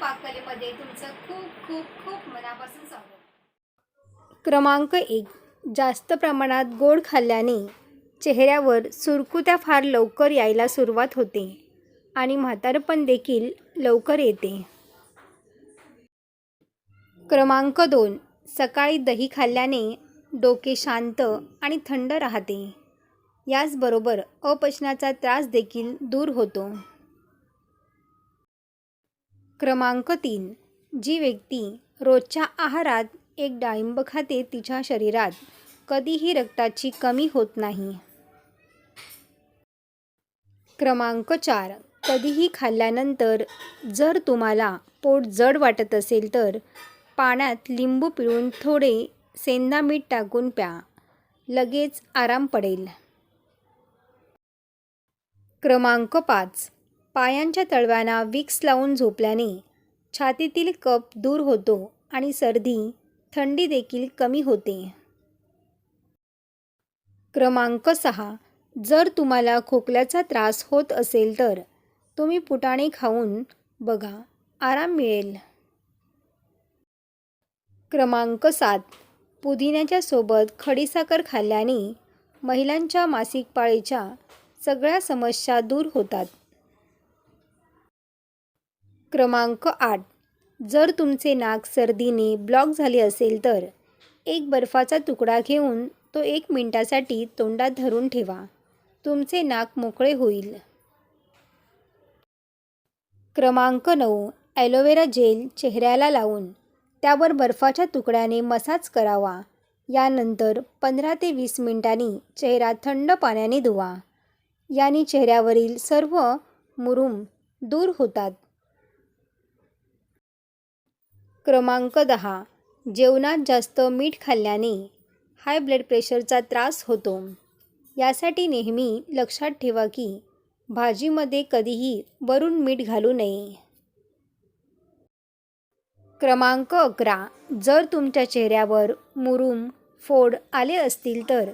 पाककलेमध्ये तुमचं खूप खूप खूप मनापासून स्वागत. क्रमांक एक. जास्त प्रमाणात गोड खाल्ल्याने चेहऱ्यावर सुरकुत्या फार लवकर यायला सुरुवात होते आणि म्हातारपण देखील लवकर येते. क्रमांक दोन. सकाळी दही खाल्ल्याने डोके शांत आणि थंड राहते. याचबरोबर अपचनाचा त्रास देखील दूर होतो. क्रमांक तीन. जी व्यक्ती रोजच्या आहारात एक डाळिंब खाते तिच्या शरीरात कधीही रक्ताची कमी होत नाही. क्रमांक चार. कधीही खाल्ल्यानंतर जर तुम्हाला पोट जड वाटत असेल तर पाण्यात लिंबू पिळून थोडे सेंदा मीठ टाकून प्या. लगेच आराम पडेल. क्रमांक पाच. पायांच्या तळव्यांना विक्स लावून झोपल्याने छातीतील कप दूर होतो आणि सर्दी थंडी देखील कमी होते. क्रमांक सहा. जर तुम्हाला खोकल्याचा त्रास होत असेल तर तुम्ही पुटाणे खाऊन बघा. आराम मिळेल. क्रमांक सात. पुदिन्याच्या सोबत खडीसाखर खाल्ल्याने महिलांच्या मासिक पाळीच्या सगळ्या समस्या दूर होतात. क्रमांक आठ. जर तुमचे नाक सर्दीने ब्लॉक झाले असेल तर एक बर्फाचा तुकडा घेऊन तो एक मिनिटासाठी तोंडात धरून ठेवा. तुमचे नाक मोकळे होईल. क्रमांक नऊ. ॲलोवेरा जेल चेहऱ्याला लावून त्यावर बर्फाच्या तुकड्याने मसाज करावा. यानंतर पंधरा ते वीस मिनिटांनी चेहरा थंड पाण्याने धुवा. याने चेहऱ्यावरील सर्व मुरुम दूर होतात. क्रमांक दहा. जेवणात जास्त मीठ खाल्ल्याने हाय ब्लड प्रेशरचा त्रास होतो. यासाठी नेहमी लक्षात ठेवा की भाजीमध्ये कधीही वरून मीठ घालू नये. क्रमांक अकरा. जर तुमच्या चेहऱ्यावर मुरूम फोड आले असतील तर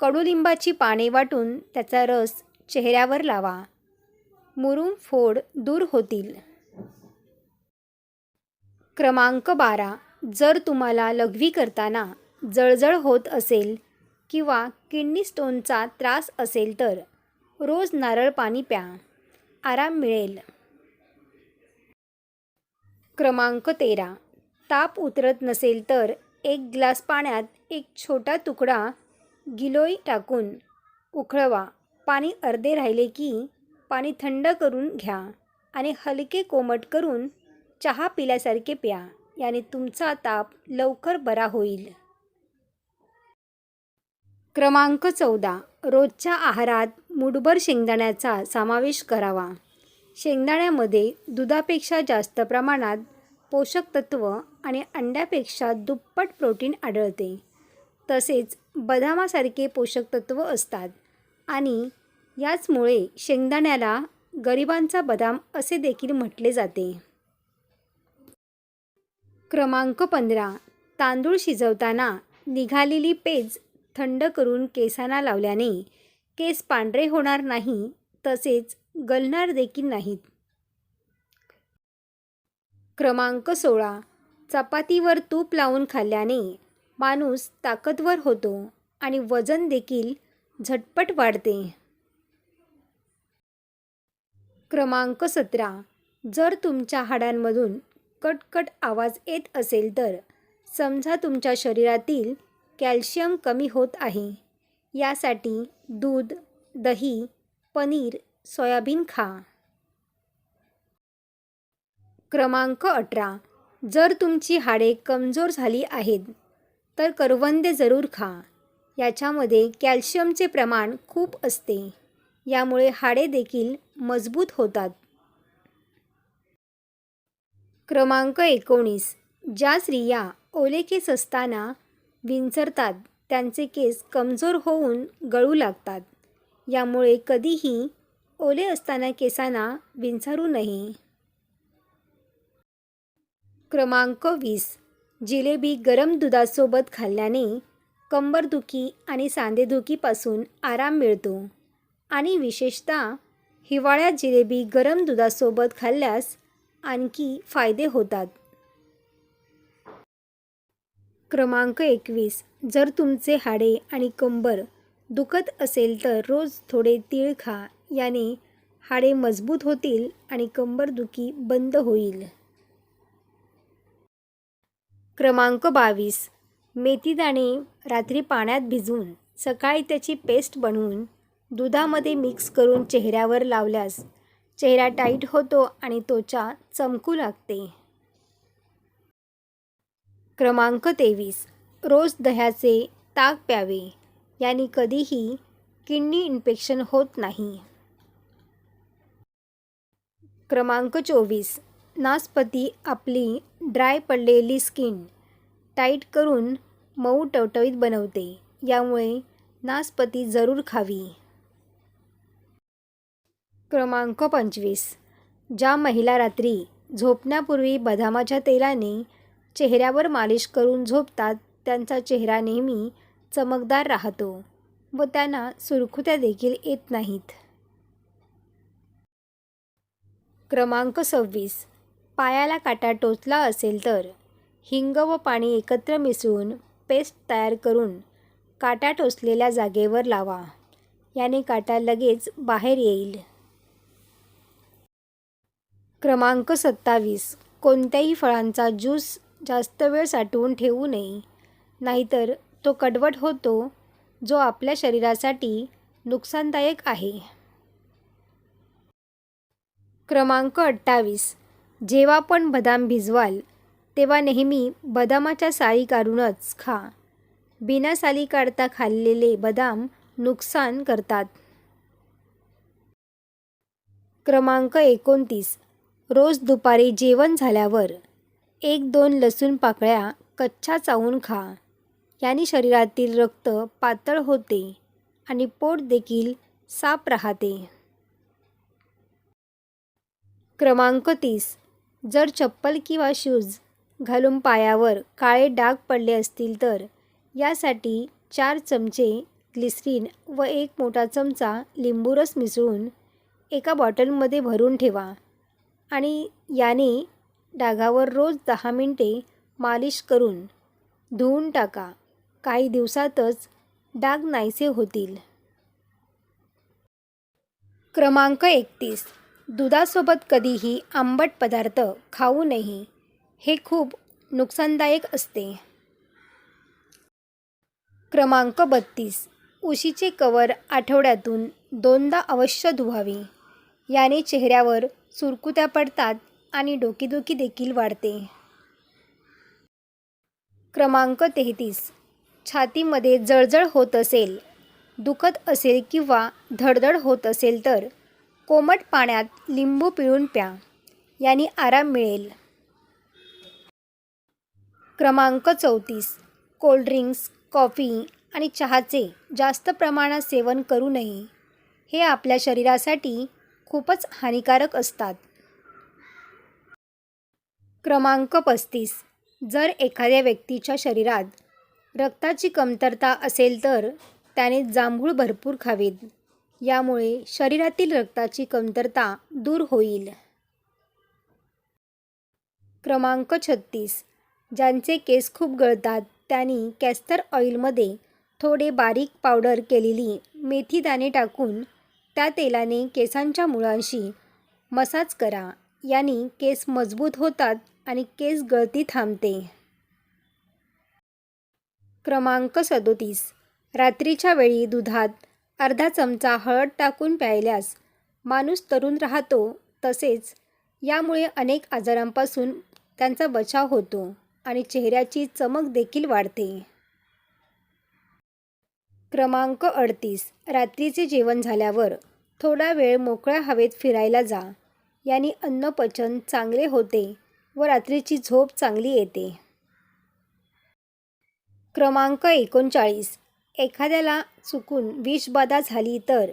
कडुलिंबाची पाने वाटून त्याचा रस चेहऱ्यावर लावा. मुरूम फोड दूर होतील. क्रमांक बारा जर तुम्हाला लघवी करताना जळजळ होत असेल किंवा किडनी स्टोनचा त्रास असेल तर रोज नारळ पाणी प्या. आराम मिळेल. क्रमांक तेरा ताप उतरत नसेल तर एक ग्लास पाण्यात एक छोटा तुकडा गिलोय टाकून उखळवा. पाणी अर्धे राहिले की पाणी थंड करून घ्या आणि हलके कोमट करून चहा पिल्यासारखे प्या याने तुमचा ताप लवकर बरा होईल. क्रमांक चौदा. रोजच्या आहारात मुठभर शेंगदाण्याचा समावेश करावा. शेंगदाण्यामध्ये दुधापेक्षा जास्त प्रमाणात पोषक तत्व आणि अंड्यापेक्षा दुप्पट प्रोटीन आढळते. तसेच बदामासारखे पोषक तत्व असतात आणि याचमुळे शेंगदाण्याला गरिबांचा बदाम असे देखील म्हटले जाते. क्रमांक पंधरा. तांदूळ शिजवताना निघालेली पेज थंड करून केसांना लावल्याने केस पांढरे होणार नाही तसेच गलणार देखील नाहीत. क्रमांक सोळा. चपातीवर तूप लावून खाल्ल्याने माणूस ताकदवर होतो आणि वजन देखील झटपट वाढते. क्रमांक सतरा. जर तुमच्या हाडांमधून कटकट आवाज येत असेल तर. समजा तुमच्या शरीरातील कॅल्शियम कमी होत आहे. यासाठी दूध दही पनीर सोयाबीन खा. क्रमांक अठरा. जर तुमची हाडे कमजोर झाली आहेत तर करवंदे जरूर खा. याच्यामध्ये कॅल्शियमचे प्रमाण खूप असते. यामुळे हाडे देखील मजबूत होतात. क्रमांक एकोणीस. ज्या स्त्रिया ओले केस असताना विंचरतात त्यांचे केस कमजोर होऊन गळू लागतात. यामुळे कधीही ओले असताना केसांना विंचरू नये. क्रमांक वीस. जिलेबी गरम दुधासोबत खाल्ल्याने कंबरदुखी आणि सांधेदुखीपासून आराम मिळतो. आणि विशेषतः हिवाळ्यात जिलेबी गरम दुधासोबत खाल्ल्यास आणखी फायदे होतात. क्रमांक एकवीस. जर तुमचे हाडे आणि कंबर दुखत असेल तर रोज थोडे तीळ खा याने हाडे मजबूत होतील आणि कंबरदुखी बंद होईल. क्रमांक बावीस. मेथीदाणे रात्री पाण्यात भिजवून सकाळी त्याची पेस्ट बनवून दुधामध्ये मिक्स करून चेहऱ्यावर लावल्यास चेहरा टाईट होतो आणि त्वचा चमकू लागते. क्रमांक तेवीस. रोज दह्याचे ताक प्यावे. याने कधीही किडनी इन्फेक्शन होत नाही. क्रमांक चोवीस. नासपती आपली ड्राय पडलेली स्किन टाईट करून मऊ टवटवीत बनवते. यामुळे नासपती जरूर खावी. क्रमांक पंचवीस. ज्या महिला रात्री झोपण्यापूर्वी बदामाच्या तेलाने चेहऱ्यावर मालिश करून झोपतात त्यांचा चेहरा नेहमी चमकदार राहतो व त्यांना सुरखुत्या देखील येत नाहीत. क्रमांक सव्वीस. पायाला काटा टोचला असेल तर हिंग व पाणी एकत्र मिसळून पेस्ट तयार करून काटा टोचलेल्या जागेवर लावा. याने काटा लगेच बाहेर येईल. क्रमांक सत्तावीस. कोणत्याही फळांचा ज्यूस जास्त वेळ साठवून ठेवू नये. नाहीतर तो कडवट होतो जो आपल्या शरीरासाठी नुकसानदायक आहे. क्रमांक अठ्ठावीस. जेव्हा पण बदाम भिजवाल तेव्हा नेहमी बदामाच्या साली काढूनच खा. बिना साली काढता खाल्लेले बदाम नुकसान करतात. क्रमांक एकोणतीस. रोज दुपारी जेवण झाल्यावर एक दोन लसूण पाकळ्या कच्च्या चावून खा. याने शरीरातील रक्त पातळ होते आणि पोट देखील साफ राहते. क्रमांक तीस. जर चप्पल किंवा शूज घालून पायावर काळे डाग पडले असतील तर यासाठी चार चमचे ग्लिसरीन व एक मोठा चमचा लिंबूरस मिसळून एका बॉटलमध्ये भरून ठेवा. आणि याने डागावर रोज दहा मिनटे मालिश करून धुवून टाका. काही दिवसातच डाग नाहीसे होतील. क्रमांक एकतीस. दुधासोबत कधीही आंबट पदार्थ खाऊ नये. हे खूप नुकसानदायक असते. क्रमांक बत्तीस. उशीचे कवर आठवड्यातून दोनदा अवश्य धुवावे. याने चेहऱ्यावर सुरकुत्या पडतात आणि डोकेदुखी देखील वाढते. क्रमांक तेहतीस. छातीमध्ये जळजळ होत असेल दुखत असेल किंवा धडधड होत असेल तर कोमट पाण्यात लिंबू पिळून प्या याने आराम मिळेल. क्रमांक चौतीस. कोल्ड्रिंक्स कॉफी आणि चहाचे जास्त प्रमाणात सेवन करू नये. हे आपल्या शरीरासाठी खूपच हानिकारक असतात. क्रमांक पस्तीस. जर एखाद्या व्यक्तीच्या शरीरात रक्ताची कमतरता असेल तर त्याने जांभूळ भरपूर खावेत. यामुळे शरीरातील रक्ताची कमतरता दूर होईल. क्रमांक छत्तीस. ज्यांचे केस खूप गळतात त्यांनी कॅस्टर ऑइलमध्ये थोडे बारीक पावडर केलेली मेथी दाणे टाकून त्या तेलाने केसांच्या मुळांशी मसाज करा. याने केस मजबूत होतात आणि केस गळती थांबते. क्रमांक सदोतीस. रात्रीच्या वेळी दुधात अर्धा चमचा हळद टाकून प्यायल्यास माणूस तरुण राहतो तसेच यामुळे अनेक आजारांपासून त्यांचा बचाव होतो आणि चेहऱ्याची चमक देखील वाढते. क्रमांक अडतीस. रात्रीचे जेवण झाल्यावर थोडा वेळ मोकळ्या हवेत फिरायला जा. याने अन्नपचन चांगले होते व रात्रीची झोप चांगली येते. क्रमांक एकोणचाळीस. एखाद्याला चुकून विषबाधा झाली तर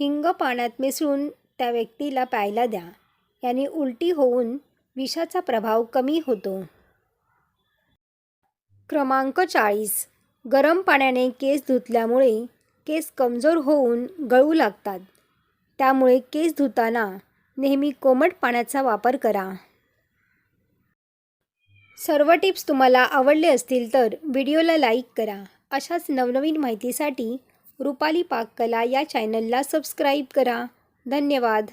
हिंग पाण्यात मिसळून त्या व्यक्तीला प्यायला द्या. याने उलटी होऊन विषाचा प्रभाव कमी होतो. क्रमांक चाळीस. गरम पाण्याने केस धुतल्यामुळे केस कमजोर होऊन गळू लागतात. त्यामुळे केस धुताना नेहमी कोमट पाण्याचा वापर करा. सर्व टिप्स तुम्हाला आवडले असतील तर व्हिडिओला लाईक करा. अशाच नवनवीन माहितीसाठी रुपाली पाककला या चॅनलला सबस्क्राईब करा. धन्यवाद.